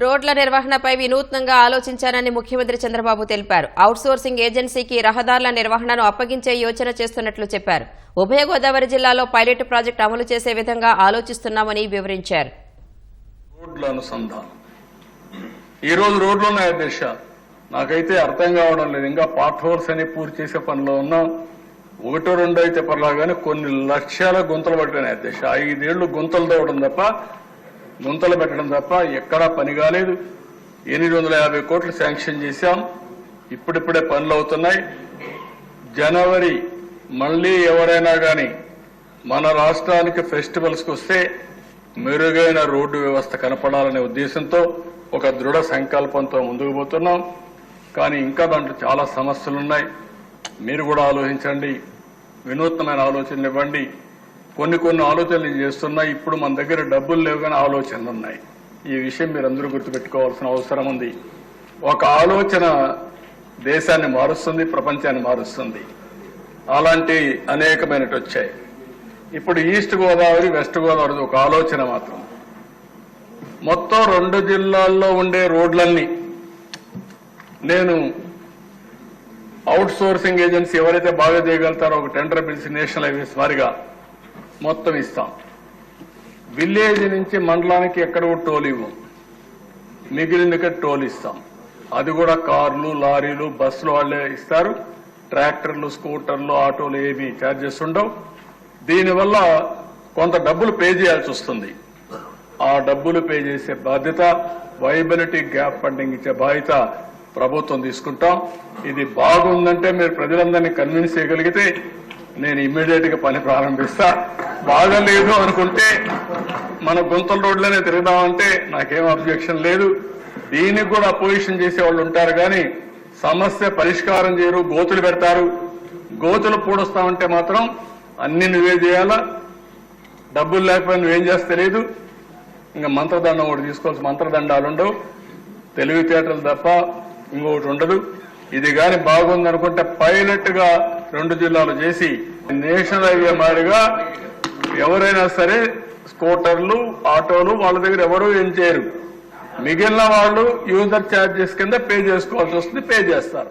రోడ్ల నిర్వహణపై వినూత్నంగా ఆలోచించానని ముఖ్యమంత్రి చంద్రబాబు తెలిపారు. అవుట్సోర్సింగ్ ఏజెన్సీకి రహదారుల నిర్వహణను అప్పగించే యోచన చేస్తున్నట్లు చెప్పారు. ఉభయ గోదావరి జిల్లాలో పైలట్ ప్రాజెక్టు అమలు చేసే విధంగా ఆలోచిస్తున్నామని వివరించారు. ఈ రోజు రోడ్లు ఉన్నాయి దిశ నాకైతే అర్థం కావడం లేదు. ఇంకా పార్ట్ అని పూర్తి చేసే పనిలో ఉన్నాం. ఒకటో రెండో అయితే పర్లా కానీ కొన్ని లక్షల గుంతలు పట్టినాయి దిశ ఐదేళ్ళు గుంతలు తవ్వడం తప్ప గుంతలు పెట్టడం తప్ప ఎక్కడా పని కాలేదు. ఎనిమిది వందల యాభై కోట్లు శాంక్షన్ చేశాం. ఇప్పుడిప్పుడే పనులు అవుతున్నాయి. జనవరి మళ్ళీ ఎవరైనా కానీ మన రాష్ట్రానికి ఫెస్టివల్స్కి వస్తే మెరుగైన రోడ్డు వ్యవస్థ కనపడాలనే ఉద్దేశంతో ఒక దృఢ సంకల్పంతో ముందుకు పోతున్నాం. కానీ ఇంకా దాంట్లో చాలా సమస్యలు ఉన్నాయి మీరు కూడా ఆలోచించండి. వినూత్నమైన ఆలోచనలు ఇవ్వండి. కొన్ని కొన్ని ఆలోచనలు చేస్తున్నా ఇప్పుడు మన దగ్గర డబ్బులు లేవు కానీ ఆలోచనలు ఉన్నాయి. ఈ విషయం మీరు అందరూ గుర్తుపెట్టుకోవాల్సిన అవసరం ఉంది. ఒక ఆలోచన దేశాన్ని మారుస్తుంది ప్రపంచాన్ని మారుస్తుంది. అలాంటి అనేకమైనవి వచ్చాయి. ఇప్పుడు ఈస్ట్ గోదావరి వెస్ట్ గోదావరి ఒక ఆలోచన మాత్రం. మొత్తం రెండు జిల్లాల్లో ఉండే రోడ్లన్నీ నేను అవుట్ సోర్సింగ్ ఏజెన్సీ ఎవరైతే బాగా చేయగలుగుతారో ఒక టెండర్ పిలిచి నేషనల్ హైవేస్ వారిగా మొత్తం ఇస్తాం. విలేజ్ నుంచి మండలానికి ఎక్కడో టోల్ ఇవ్వం. మిగిలిన టోల్ ఇస్తాం. అది కూడా కార్లు లారీలు బస్సులు వాళ్ళే ఇస్తారు. ట్రాక్టర్లు స్కూటర్లు ఆటోలు ఏవి ఛార్జెస్ ఉండవు. దీనివల్ల కొంత డబ్బులు పే చేయాల్సి వస్తుంది. ఆ డబ్బులు పే చేసే బాధ్యత వైబిలిటీ గ్యాప్ ఫండింగ్ ఇచ్చే బాధ్యత ప్రభుత్వం తీసుకుంటాం. ఇది బాగుందంటే మీరు ప్రజలందరినీ కన్విన్స్ చేయగలిగితే నేను ఇమ్మీడియట్గా పని ప్రారంభిస్తా. బాగలేదు అనుకుంటే మన గుంతల రోడ్లనే తిరుగుదామంటే నాకేం అబ్జెక్షన్ లేదు. దీనికి కూడా అపోజిషన్ చేసే వాళ్ళు ఉంటారు కానీ సమస్య పరిష్కారం చేయరు గోతులు పెడతారు. గోతులు పూడుస్తామంటే మాత్రం అన్ని నువ్వే చేయాలా? డబ్బులు లేకపోయినా నువ్వేం చేస్తే తెలియదు ఇంకా మంత్రదండం ఒకటి తీసుకోవాల్సి మంత్రదండాలు ఉండవు. తెలివితేటలు తప్ప ఇంకొకటి ఉండదు. ఇది కానీ బాగుంది అనుకుంటే పైలట్గా రెండు జిల్లాలు చేసి నేషనల్ హైవే మాదిరిగా ఎవరైనా సరే స్కూటర్లు ఆటోలు వాళ్ళ దగ్గర ఎవరు ఏం చేయరు. మిగిలిన వాళ్ళు యూజర్ ఛార్జెస్ కింద పే చేసుకోవాల్సి వస్తుంది పే చేస్తారు.